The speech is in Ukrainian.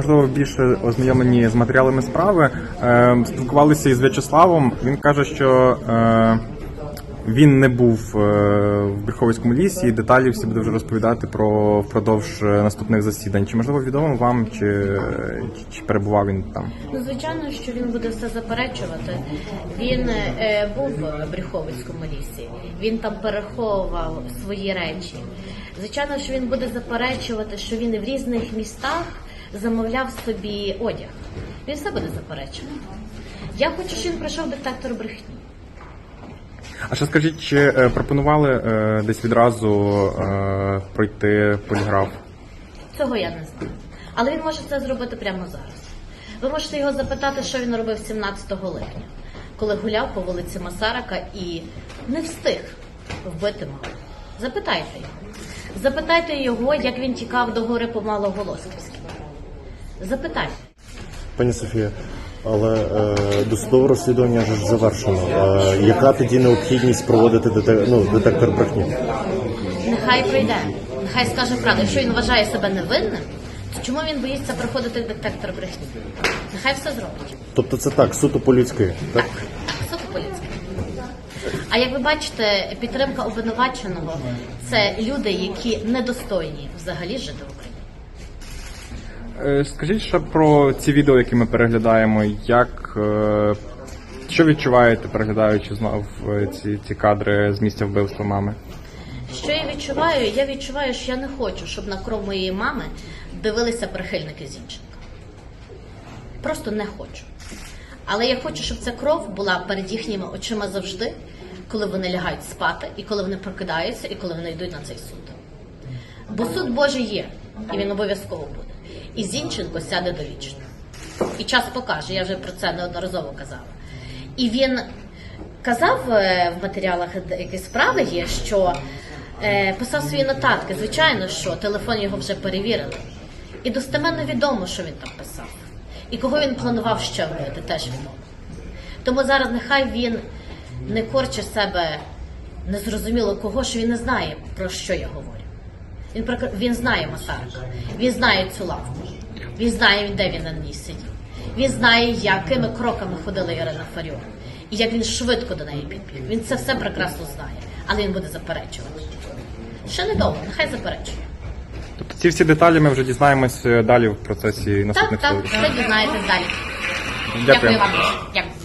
Можливо, більше ознайомлені з матеріалами справи. Е, Спілкувалися із В'ячеславом. Він каже, що е, він не був е, в Брюховицькому лісі, і деталі всі буде вже розповідати про впродовж е, наступних засідань. Чи можливо відомо вам, чи, чи, перебував він там? Ну, звичайно, що він буде все заперечувати. Він е, був в Брюховицькому лісі, він там переховував свої речі. Звичайно, що він буде заперечувати, що він в різних містах замовляв собі одяг. Він все буде заперечувати. Я хочу, щоб він пройшов детектор брехні. А ще скажіть, чи е, пропонували е, десь відразу е, пройти поліграф? Цього я не знаю. Але він може це зробити прямо зараз. Ви можете його запитати, що він робив 17 липня, коли гуляв по вулиці Масарака і не встиг вбити маму. Запитайте його. Запитайте його, як він тікав до гори по Малоголосківській. Запитайте. Пані Софія, але е, досудове розслідування ж завершено. Е, яка тоді необхідність проводити детек- ну, детектор брехні? Нехай прийде, нехай скаже правду. Якщо він вважає себе невинним, то чому він боїться проходити детектор брехні? Нехай все зробить. Тобто це так, суто по-людськи, так? Суто поліцейський. А як ви бачите, підтримка обвинуваченого це люди, які недостойні взагалі жити в Україні. Е, Скажіть ще про ці відео, які ми переглядаємо. Як е, що відчуваєте, переглядаючи знов е, ці, ці кадри з місця вбивства мами? Що я відчуваю? Я відчуваю, що я не хочу, щоб на кров моєї мами дивилися прихильники Зінченка. Просто не хочу. Але я хочу, щоб ця кров була перед їхніми очима завжди, коли вони лягають спати, і коли вони прокидаються, і коли вони йдуть на цей суд. Бо суд Божий є, і він обов'язково буде. І Зінченко сяде довічно. І час покаже, я вже про це неодноразово казала. І він казав е, в матеріалах деякі справи є, що е, писав свої нотатки. Звичайно, що телефон його вже перевірили. І достеменно відомо, що він там писав. І кого він планував ще вбити, теж відомо. Тому зараз нехай він не корче себе незрозуміло кого, що він не знає, про що я говорю. Він прекра- він знає Масарика, він знає цю лавку, він знає, де він на ній сидів. Він знає, якими кроками ходила Ірина Фаріон, і як він швидко до неї підбіг. Він це все прекрасно знає, але він буде заперечувати. Ще недовго, нехай заперечує. Тобто ці всі деталі ми вже дізнаємось е, далі в процесі Так, наступних так, хвилин. все дізнаєтесь далі. Дякую. Дякую вам. Дякую.